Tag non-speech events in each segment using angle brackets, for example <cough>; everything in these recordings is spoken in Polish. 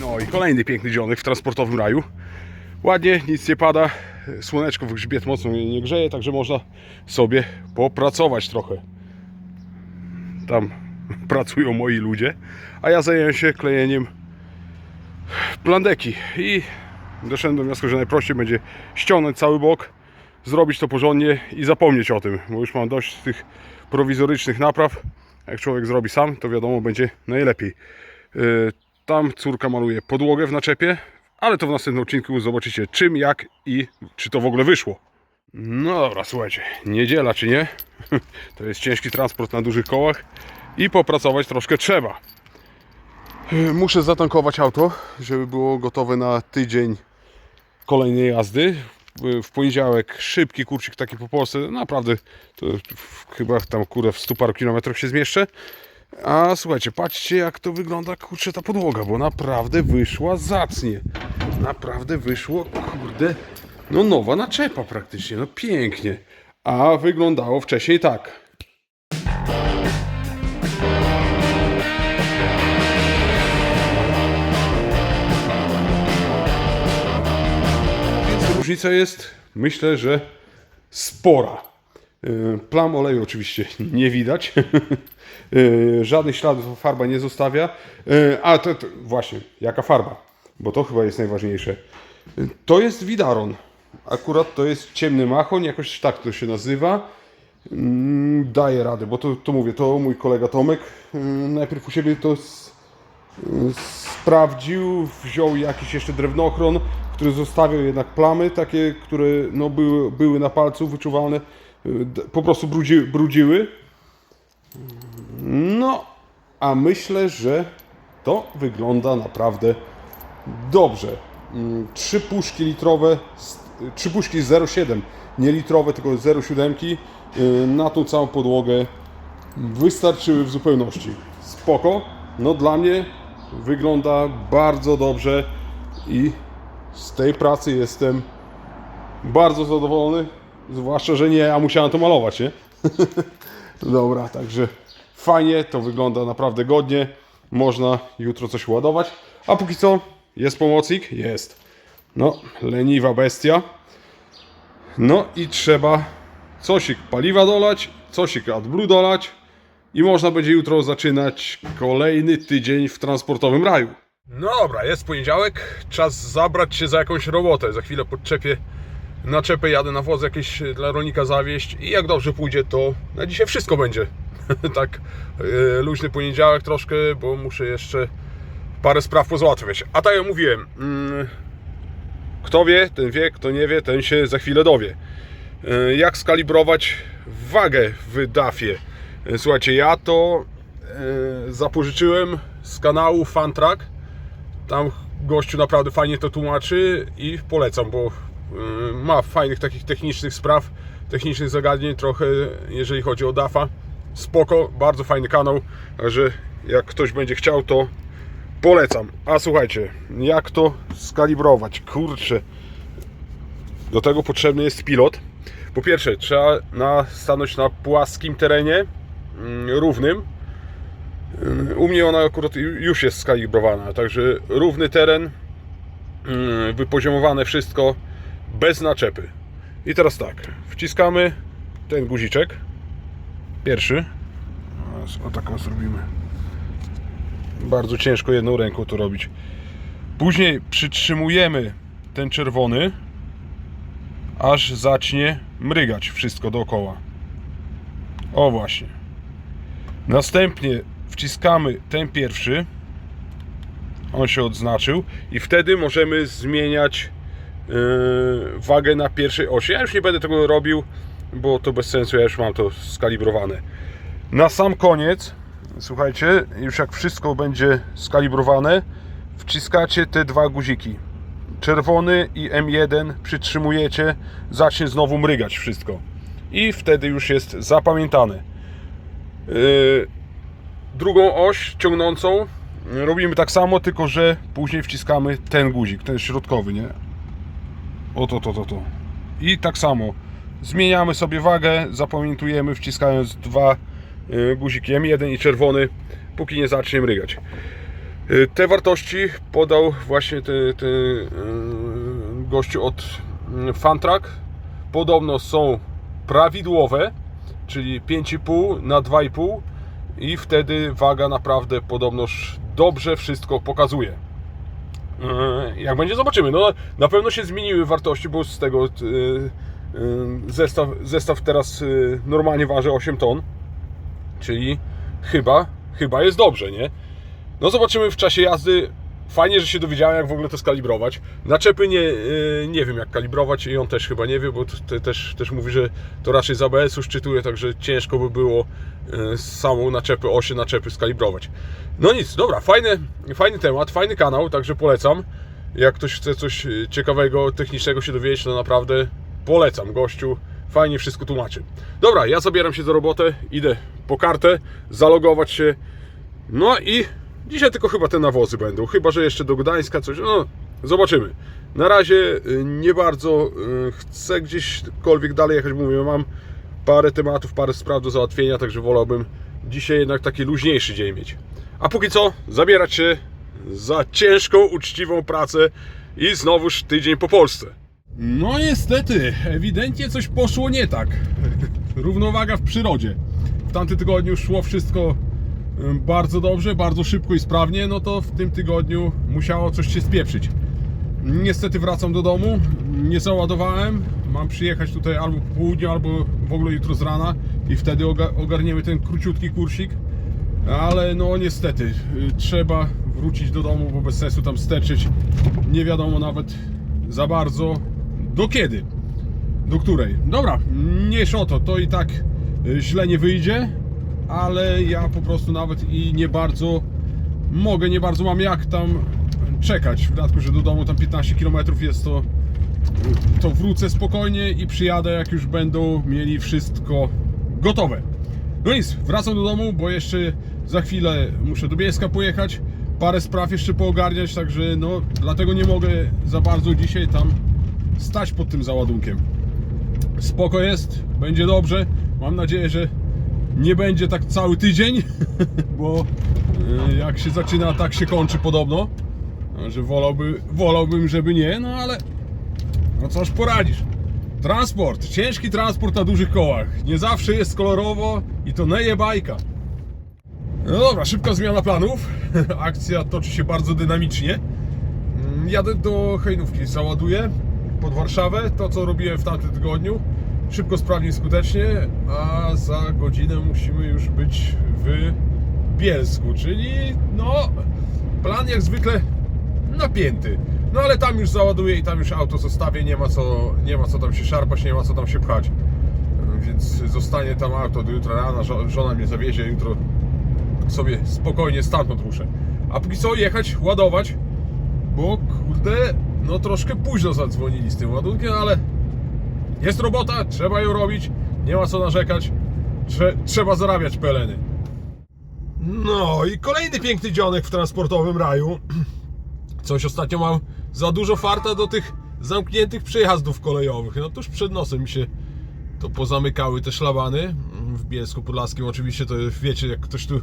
No i kolejny piękny dzionek w transportowym raju. Ładnie, nic nie pada, słoneczko w grzbiet mocno nie grzeje, także można sobie popracować trochę. Tam <laughs> pracują moi ludzie, a ja zajęłem się klejeniem plandeki i doszedłem do wniosku, że najprościej będzie ściągnąć cały bok, zrobić to porządnie i zapomnieć o tym, bo już mam dość tych prowizorycznych napraw. Jak człowiek zrobi sam, to wiadomo, będzie najlepiej. Yy, Tam córka maluje podłogę w naczepie, ale to w następnym odcinku zobaczycie czym, jak i czy to w ogóle wyszło. No dobra, słuchajcie, niedziela czy nie? <laughs> To jest ciężki transport na dużych kołach i popracować troszkę trzeba. Yy, Muszę zatankować auto, żeby było gotowe na tydzień kolejnej jazdy. W poniedziałek szybki kurcik taki po Polsce, naprawdę to chyba tam kurde w 100 paru kilometrach się zmieszczę. A słuchajcie, patrzcie jak to wygląda kurczę ta podłoga, bo naprawdę wyszła zacnie. Naprawdę wyszło, kurde, no nowa naczepa praktycznie, no pięknie. A wyglądało wcześniej tak. Różnica jest, myślę, że spora. Yy, Plam oleju oczywiście <laughs> nie widać. Yy, <laughs> Żadnych śladów farba nie zostawia. Yy, A to, to właśnie, jaka farba? Bo to chyba jest najważniejsze. To jest Widaron. Akurat to jest ciemny machoń, jakoś tak to się nazywa. Mm, Daje radę, bo to, to mówię, to mój kolega Tomek najpierw u siebie to sprawdził, wziął jakiś jeszcze drewnochron, który zostawiał jednak plamy, takie, które no, były, były na palcu wyczuwalne, y, po prostu brudzi, brudziły. No, a myślę, że to wygląda naprawdę dobrze. Mm, Trzy puszki litrowe, trzy puszki 0,7, nie litrowe, tylko 0,7 y, na tą całą podłogę wystarczyły w zupełności. Spoko. No dla mnie wygląda bardzo dobrze i z tej pracy jestem bardzo zadowolony. Zwłaszcza, że nie ja musiałem to malować, nie? <laughs> Dobra, także fajnie, to wygląda naprawdę godnie. Można jutro coś ładować. A póki co jest pomocnik? Jest. No, leniwa bestia. No i trzeba cosik paliwa dolać, cosik AdBlue dolać i można będzie jutro zaczynać kolejny tydzień w transportowym raju. No dobra, jest poniedziałek, czas zabrać się za jakąś robotę. Za chwilę podczepię naczepę, jadę na woz jakieś dla rolnika zawieść i jak dobrze pójdzie, to na dzisiaj wszystko będzie. <laughs> tak, yy, luźny poniedziałek troszkę, bo muszę jeszcze parę spraw pozałatwiać. A tak jak mówiłem, mm, kto wie, ten wie, kto nie wie, ten się za chwilę dowie. E, Jak skalibrować wagę w DAF-ie? E, Słuchajcie, ja to e, zapożyczyłem z kanału Funtrack. Tam gościu naprawdę fajnie to tłumaczy i polecam, bo e, ma fajnych takich technicznych spraw, technicznych zagadnień trochę, jeżeli chodzi o DAF-a. Spoko, bardzo fajny kanał, także jak ktoś będzie chciał, to polecam. A słuchajcie, jak to skalibrować? Kurczę, do tego potrzebny jest pilot. Po pierwsze, trzeba na, stanąć na płaskim terenie, mm, równym. U mnie ona akurat ju- już jest skalibrowana, także równy teren, mm, wypoziomowane wszystko, bez naczepy. I teraz tak, wciskamy ten guziczek, pierwszy. O taką zrobimy. Bardzo ciężko jedną ręką to robić. Później przytrzymujemy ten czerwony, aż zacznie mrygać wszystko dookoła. O właśnie. Następnie wciskamy ten pierwszy. On się odznaczył i wtedy możemy zmieniać yy, wagę na pierwszej osi. Ja już nie będę tego robił, bo to bez sensu, ja już mam to skalibrowane. Na sam koniec, słuchajcie, już jak wszystko będzie skalibrowane, wciskacie te dwa guziki czerwony i M1 przytrzymujecie, zacznie znowu mrygać wszystko. I wtedy już jest zapamiętane. Yy, drugą oś ciągnącą robimy tak samo, tylko że później wciskamy ten guzik, ten środkowy, nie? Oto, to, to, to. I tak samo zmieniamy sobie wagę, zapamiętujemy wciskając dwa y, guzikiem, jeden i czerwony, póki nie zacznie mrygać. Y, Te wartości podał właśnie ten te, y, gościu od Fantrack. Podobno są prawidłowe, czyli 5,5 na 2,5 i wtedy waga naprawdę podobnoż dobrze wszystko pokazuje. E, Jak będzie, zobaczymy. No, na pewno się zmieniły wartości, bo z tego e, e, zestaw, zestaw teraz normalnie waży 8 ton, czyli chyba, chyba jest dobrze, nie? No zobaczymy w czasie jazdy. Fajnie, że się dowiedziałem, jak w ogóle to skalibrować. Naczepy nie, e, nie wiem, jak kalibrować i on też chyba nie wie, bo też, też mówi, że to raczej z ABS-u szczytuje, także ciężko by było e, samą naczepy, osie naczepy skalibrować. No nic, dobra, fajny, fajny temat, fajny kanał, także polecam. Jak ktoś chce coś e, ciekawego, technicznego się dowiedzieć, to naprawdę polecam. Gościu fajnie wszystko tłumaczy. Dobra, ja zabieram się za robotę, idę po kartę, zalogować się. No i dzisiaj tylko chyba te nawozy będą, chyba że jeszcze do Gdańska coś, no zobaczymy. Na razie y, nie bardzo y, chcę gdzieśkolwiek dalej jechać, mówię, mam parę tematów, parę spraw do załatwienia, także wolałbym dzisiaj jednak taki luźniejszy dzień mieć. A póki co, zabierać się za ciężką, uczciwą pracę i znowuż tydzień po Polsce. No niestety, ewidentnie coś poszło nie tak. Równowaga w przyrodzie. W tamtym tygodniu szło wszystko bardzo dobrze, bardzo szybko i sprawnie, no to w tym tygodniu musiało coś się spieprzyć. Niestety wracam do domu, nie załadowałem. Mam przyjechać tutaj albo po południu, albo w ogóle jutro z rana i wtedy oga- ogarniemy ten króciutki kursik. Ale no niestety, y, trzeba wrócić do domu, bo bez sensu tam sterczyć. Nie wiadomo nawet za bardzo do kiedy, do której. Dobra, mniejsza o to, to i tak y, źle nie wyjdzie, ale ja po prostu nawet i nie bardzo mogę, nie bardzo mam jak tam czekać. W dodatku, że do domu tam 15 km jest to to wrócę spokojnie i przyjadę, jak już będą mieli wszystko gotowe. No nic, wracam do domu, bo jeszcze za chwilę muszę do Bielska pojechać, parę spraw jeszcze poogarniać, także no, dlatego nie mogę za bardzo dzisiaj tam stać pod tym załadunkiem. Spoko jest, będzie dobrze. Mam nadzieję, że nie będzie tak cały tydzień, <laughs> bo y, jak się zaczyna, tak się kończy podobno. No, Że wolałby, wolałbym, żeby nie, no ale no cóż poradzisz. Transport, ciężki transport na dużych kołach. Nie zawsze jest kolorowo i to nie je bajka. No dobra, szybka zmiana planów. <laughs> Akcja toczy się bardzo dynamicznie. Mm, Jadę do Hejnówki, załaduję pod Warszawę. To co robiłem w tamtym tygodniu. Szybko, sprawnie skutecznie. A za godzinę musimy już być w Bielsku, czyli no plan jak zwykle napięty. No ale tam już załaduję i tam już auto zostawię, nie ma co, nie ma co tam się szarpać, nie ma co tam się pchać. Więc zostanie tam auto do jutra rana, żo- żona mnie zawiezie, jutro sobie spokojnie stamtąd ruszę. A póki co jechać, ładować, bo kurde, no troszkę późno zadzwonili z tym ładunkiem, ale jest robota, trzeba ją robić, nie ma co narzekać, Trze- trzeba zarabiać peleny. No i kolejny piękny dzionek w transportowym raju. Coś ostatnio mam za dużo farta do tych zamkniętych przejazdów kolejowych. No tuż przed nosem mi się to pozamykały te szlabany. W Bielsku Podlaskim oczywiście to wiecie, jak ktoś tu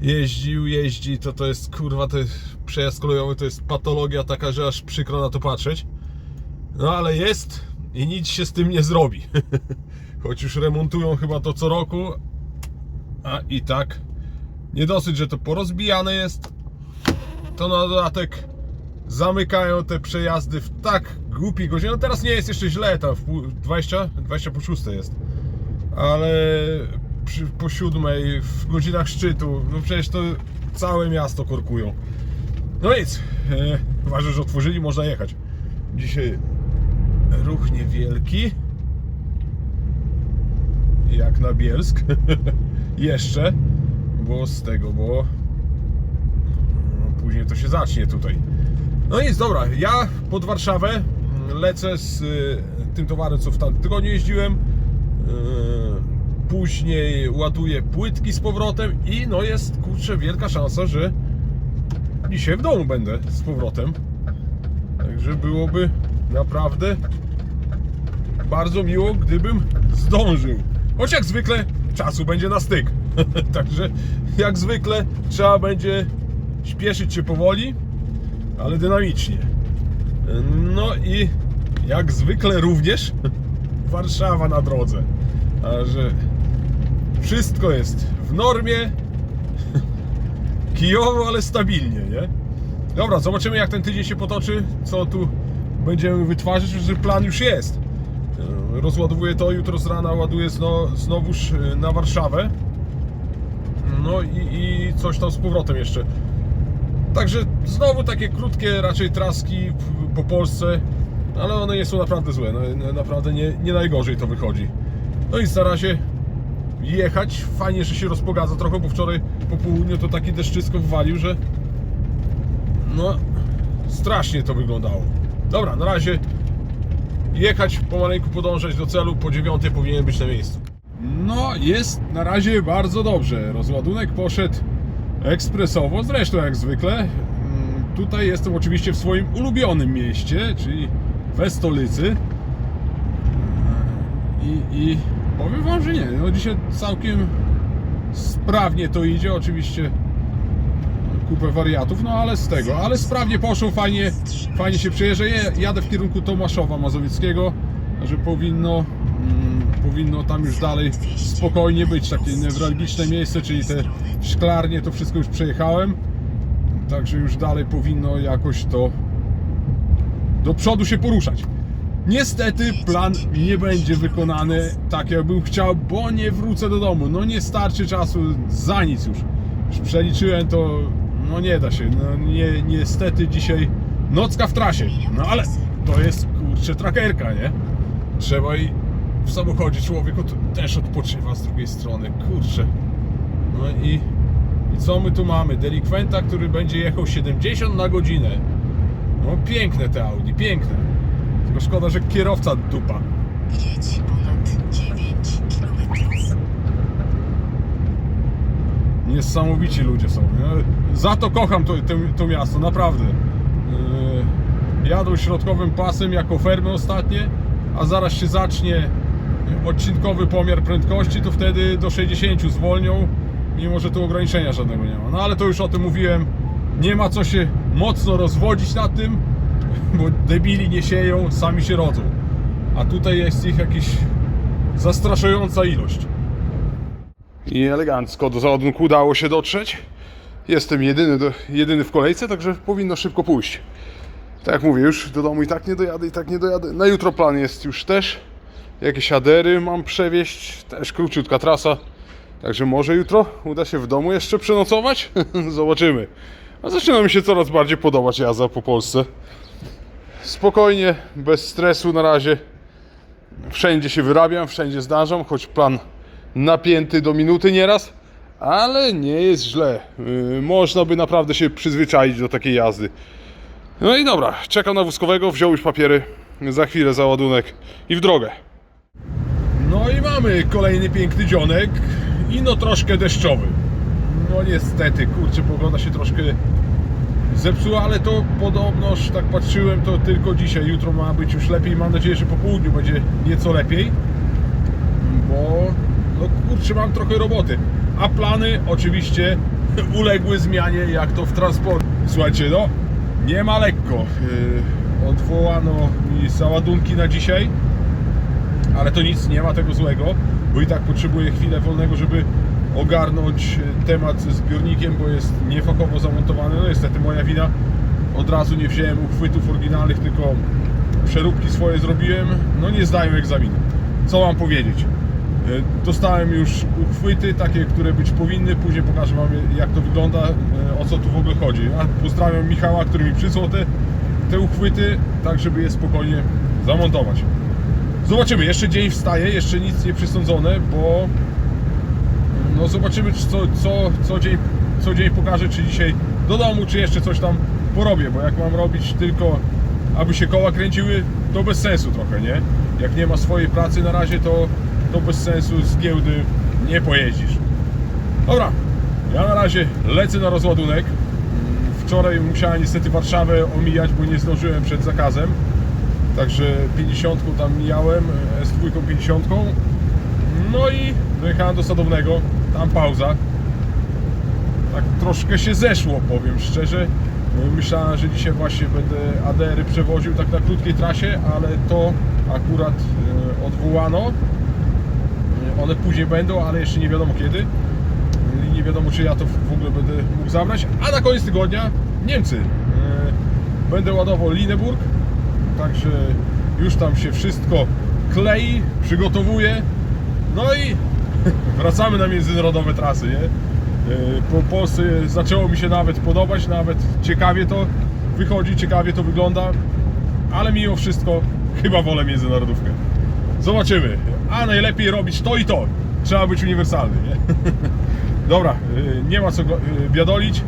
jeździł, jeździ, to to jest kurwa, to przejazd kolejowy to jest patologia taka, że aż przykro na to patrzeć. No ale jest i nic się z tym nie zrobi. <laughs> Choć już remontują chyba to co roku, a i tak nie dosyć, że to porozbijane jest, to na dodatek zamykają te przejazdy w tak głupi godzinie. No teraz nie jest jeszcze źle, tam w pół- 20, 20 po 6 jest. Ale przy, po siódmej w godzinach szczytu, no przecież to całe miasto korkują. No nic, e, że otworzyli, można jechać. Dzisiaj ruch niewielki. Jak na Bielsk. <laughs> Jeszcze. Bo z tego, bo no, później to się zacznie tutaj. No nic, dobra, ja pod Warszawę mm, lecę z y, tym towarem, co w tamtym tygodniu jeździłem. Y, później ładuję płytki z powrotem i no jest, kurczę, wielka szansa, że dzisiaj w domu będę z powrotem. Także byłoby naprawdę bardzo miło, gdybym zdążył. Choć jak zwykle czasu będzie na styk. <laughs> Także jak zwykle trzeba będzie śpieszyć się powoli, ale dynamicznie. No i jak zwykle również <laughs> Warszawa na drodze. A że wszystko jest w normie, <laughs> kijowo, ale stabilnie, nie? Dobra, zobaczymy jak ten tydzień się potoczy, co tu będziemy wytwarzać, że plan już jest. Rozładowuję to, jutro z rana ładuję zno, znowuż e, na Warszawę. No i, i coś tam z powrotem jeszcze. Także znowu takie krótkie raczej traski po Polsce, ale one nie są naprawdę złe, no, naprawdę nie, nie najgorzej to wychodzi. No i na razie jechać, fajnie, że się rozpogadza trochę, bo wczoraj po południu to taki deszczysko wywalił, że no strasznie to wyglądało. Dobra, na razie jechać, pomaleńku podążać do celu, po dziewiątej powinien być na miejscu. No, jest na razie bardzo dobrze. Rozładunek poszedł ekspresowo, zresztą jak zwykle. Mm, Tutaj jestem oczywiście w swoim ulubionym mieście, czyli we stolicy. I, i powiem Wam, że nie. No dzisiaj całkiem sprawnie to idzie. Oczywiście kupę wariatów, no ale z tego, ale sprawnie poszło, fajnie, fajnie się przejeżdża. Je- Jadę w kierunku Tomaszowa Mazowieckiego, że powinno, mm, powinno tam już dalej spokojnie być, takie newralgiczne miejsce, czyli te szklarnie, to wszystko już przejechałem, także już dalej powinno jakoś to do przodu się poruszać. Niestety plan nie będzie wykonany tak jak bym chciał, bo nie wrócę do domu. No nie starczy czasu za nic już. Już przeliczyłem to, no nie da się. No nie, niestety dzisiaj nocka w trasie. No ale to jest kurczę trakerka, nie? Trzeba i w samochodzie człowiek od, też odpoczywa z drugiej strony. Kurczę. No i, i co my tu mamy? Delikwenta, który będzie jechał 70 na godzinę. No piękne te Audi, piękne. Tylko szkoda, że kierowca dupa. Jedź ponad 9 km. Niesamowici ludzie są. Nie? Za to kocham to, to, to miasto, naprawdę. Yy, jadą środkowym pasem jako fermy ostatnie, a zaraz się zacznie odcinkowy pomiar prędkości, to wtedy do 60 zwolnią, mimo że tu ograniczenia żadnego nie ma. No ale to już o tym mówiłem. Nie ma co się mocno rozwodzić nad tym, bo debili nie sieją, sami się rodzą. A tutaj jest ich jakiś zastraszająca ilość. I elegancko do załadunku udało się dotrzeć. Jestem jedyny, do, jedyny w kolejce, także powinno szybko pójść. Tak jak mówię, już do domu i tak nie dojadę, i tak nie dojadę. Na jutro plan jest już też. Jakieś adery mam przewieźć, też króciutka trasa. Także może jutro uda się w domu jeszcze przenocować? <laughs> Zobaczymy. A zaczyna mi się coraz bardziej podobać jazda po Polsce. Spokojnie, bez stresu na razie. Wszędzie się wyrabiam, wszędzie zdarzam, choć plan napięty do minuty nieraz, ale nie jest źle. Yy, można by naprawdę się przyzwyczaić do takiej jazdy. No i dobra, czekam na wózkowego, wziął już papiery, za chwilę załadunek i w drogę. No i mamy kolejny piękny dzionek i no troszkę deszczowy. No niestety, kurczę, pogoda się troszkę zepsuła, ale to podobnoż, tak patrzyłem, to tylko dzisiaj. Jutro ma być już lepiej. Mam nadzieję, że po południu będzie nieco lepiej bo no kurczę, mam trochę roboty. A plany oczywiście <laughs> uległy zmianie, jak to w transporcie. Słuchajcie, no, nie ma lekko. Yy, odwołano mi załadunki na dzisiaj, ale to nic, nie ma tego złego, bo i tak potrzebuję chwilę wolnego, żeby ogarnąć e, temat ze zbiornikiem, bo jest niefachowo zamontowany. No niestety moja wina. Od razu nie wziąłem uchwytów oryginalnych, tylko przeróbki swoje zrobiłem. No nie zdają egzaminu. Co mam powiedzieć? E, Dostałem już uchwyty, takie, które być powinny. Później pokażę Wam, jak to wygląda, e, o co tu w ogóle chodzi. A pozdrawiam Michała, który mi przysłał te, te uchwyty, tak żeby je spokojnie zamontować. Zobaczymy, jeszcze dzień wstaje, jeszcze nic nie przysądzone, bo no zobaczymy, czy co, co, co, dzień, co dzień pokaże, czy dzisiaj do domu, czy jeszcze coś tam porobię, bo jak mam robić tylko, aby się koła kręciły, to bez sensu trochę, nie? Jak nie ma swojej pracy na razie, to, to bez sensu z giełdy nie pojeździsz. Dobra, ja na razie lecę na rozładunek. Wczoraj musiałem niestety Warszawę omijać, bo nie zdążyłem przed zakazem. Także 50 tam mijałem, e, S2 50. No i dojechałem do Sadownego, tam pauza. Tak troszkę się zeszło, powiem szczerze. Myślałem, że dzisiaj właśnie będę ADR-y przewoził tak na krótkiej trasie, ale to akurat e, odwołano. One później będą, ale jeszcze nie wiadomo kiedy. I nie wiadomo, czy ja to w ogóle będę mógł zabrać. A na koniec tygodnia Niemcy. E, Będę ładował Lineburg, także już tam się wszystko klei, przygotowuje. No i <laughs> wracamy na międzynarodowe trasy, nie? E, Po Polsce zaczęło mi się nawet podobać, nawet ciekawie to wychodzi, ciekawie to wygląda, ale mimo wszystko chyba wolę międzynarodówkę. Zobaczymy. A najlepiej robić to i to. Trzeba być uniwersalny, nie? <laughs> Dobra, y, nie ma co y, biadolić.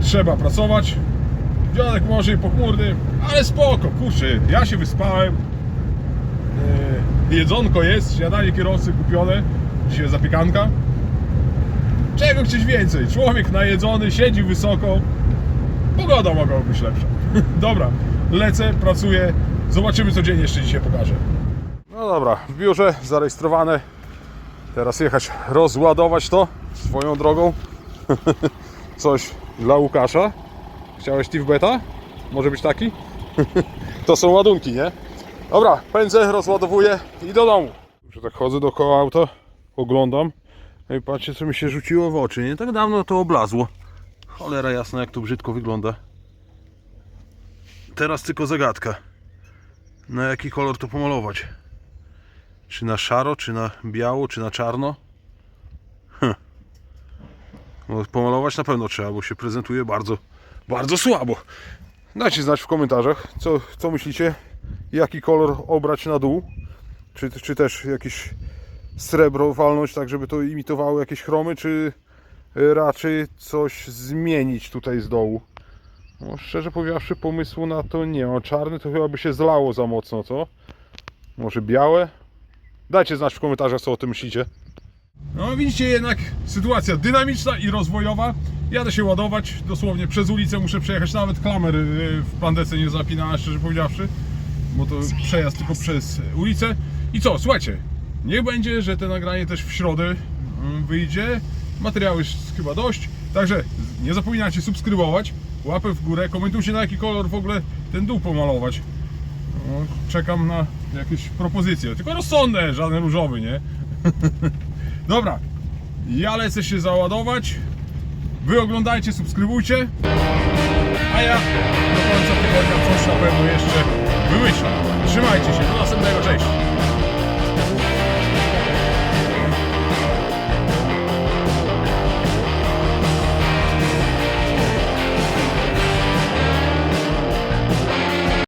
Trzeba pracować. Dziadek może i pochmurny, ale spoko, kurczę, ja się wyspałem. Y, Jedzonko jest, śniadanie kierowcy kupione. Dzisiaj zapiekanka. Czego chcieć więcej? Człowiek najedzony, siedzi wysoko. Pogoda mogła być lepsza. <laughs> Dobra, lecę, pracuję. Zobaczymy, co dzień jeszcze dzisiaj pokażę. No dobra, w biurze zarejestrowane. Teraz jechać rozładować to swoją drogą. <laughs> Coś dla Łukasza. Chciałeś Steve Beta? Może być taki? <laughs> to są ładunki, nie? Dobra, pędzę, rozładowuję i do domu. Że tak chodzę dookoła auta, oglądam. No i patrzcie, co mi się rzuciło w oczy. Nie tak dawno to oblazło. Cholera jasna, jak to brzydko wygląda. Teraz tylko zagadka. Na jaki kolor to pomalować? Czy na szaro, czy na biało, czy na czarno? Hm. No, pomalować na pewno trzeba, bo się prezentuje bardzo, bardzo słabo. Dajcie znać w komentarzach, co, co myślicie, jaki kolor obrać na dół. Czy, czy też jakieś srebro walnąć, tak żeby to imitowało jakieś chromy, czy raczej coś zmienić tutaj z dołu. No, szczerze powiedziawszy, pomysłu na to nie mam. Czarny to chyba by się zlało za mocno, co? Może białe? Dajcie znać w komentarzach, co o tym myślicie. No widzicie jednak sytuacja dynamiczna i rozwojowa. Jadę się ładować, dosłownie przez ulicę muszę przejechać, nawet klamer y, w pandece nie zapinałem, szczerze powiedziawszy, bo to przejazd tylko przez ulicę. I co, słuchajcie, niech będzie, że te nagranie też w środę mm, wyjdzie. Materiału jest chyba dość, także nie zapominajcie subskrybować, łapę w górę, komentujcie na jaki kolor w ogóle ten dół pomalować. No, czekam na jakieś propozycje, tylko rozsądne, żaden różowy, nie? <laughs> Dobra, ja lecę się załadować. Wy oglądajcie, subskrybujcie. A ja do końca tygodnia coś na pewno jeszcze wymyślę. Trzymajcie się, do następnego, cześć!